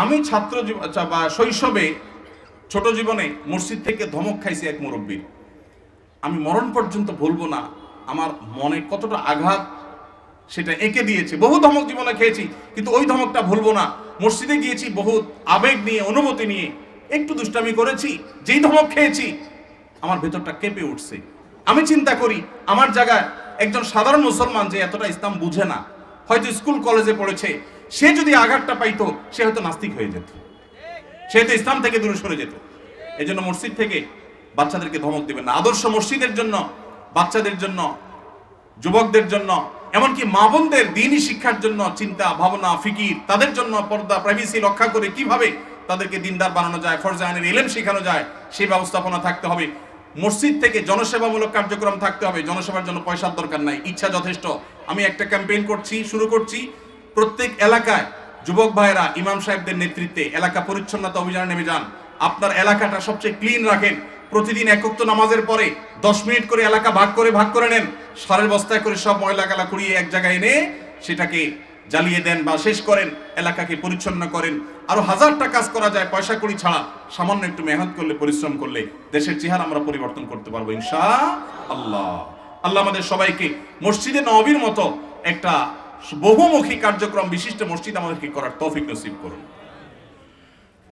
আমি ছাত্র আচ্ছা, বা শৈশবে ছোট জীবনে মসজিদ থেকে ধমক খাইছি এক মুরব্বীর। আমি মরণ পর্যন্ত ভুলবো না। আমার মনে কতটা আঘাত সেটা এঁকে দিয়েছে। বহু ধমক জীবনে খেয়েছি কিন্তু ওই ধমকটা ভুলবো না। মসজিদে গিয়েছি বহুত আবেগ নিয়ে অনুমতি নিয়ে। একটু দুষ্টামি করেছি যেই ধমক খেয়েছি আমার ভেতরটা কেঁপে উঠছে। আমি চিন্তা করি আমার জায়গায় একজন সাধারণ মুসলমান যে এতটা ইসলাম বুঝে না হয়তো স্কুল কলেজে পড়েছে সে যদি আঘাতটা পাইতো, সে হয়তো নাস্তিক হয়ে যেত। সে হয়তো ইসলাম থেকে দূরে সরে যেত। এই জন্য মসজিদ থেকে বাচ্চাদেরকে ধমক দেবেন না। আদর্শ মসজিদের জন্য, বাচ্চাদের জন্য, যুবকদের জন্য, এমনকি মা বোনদের দিনই শিক্ষার জন্য চিন্তা, ভাবনা, ফিকির, তাদের জন্য পর্দা প্রাইভেসি রক্ষা করে কীভাবে তাদেরকে দিনদার বানানো যায়, ফরজা আইনের এলেম শেখানো যায়, সেই ব্যবস্থাপনা থাকতে হবে। মসজিদ থেকে জনসেবামূলক কার্যক্রম থাকতে হবে। জনসেবার জন্য পয়সার দরকার নাই, ইচ্ছা যথেষ্ট। আমি একটা ক্যাম্পেইন করছি, শুরু করছি। প্রত্যেক এলাকায় যুবক ভাইয়েরা, ইমাম সাহেবদের নেতৃত্বে এলাকা পরিচ্ছন্নতা অভিযানে নেমে যান। আপনার এলাকাটা সবচেয়ে ক্লিন রাখেন। প্রতিদিন একক্ত নামাজের পরে দশ মিনিট করে এলাকা ভাগ করে ভাগ করে নেন। সারের বস্তায় করে সব ময়লা গালা কুড়িয়ে এক জায়গায় এনে সেটাকে জ্বালিয়ে দেন বা শেষ করেন, এলাকাকে পরিচ্ছন্ন করেন। আরও হাজারটা কাজ করা যায় পয়সা কড়ি ছাড়া। সামান্য একটু মেহনত করলে, পরিশ্রম করলে দেশের চেহারা আমরা পরিবর্তন করতে পারব ইনশা আল্লাহ আল্লাহ আমাদের সবাইকে মসজিদে নবীর মতো একটা বহুমুখী কার্যক্রম বিশিষ্ট মসজিদ আমাদেরকে করার তৌফিক নসিব করুন।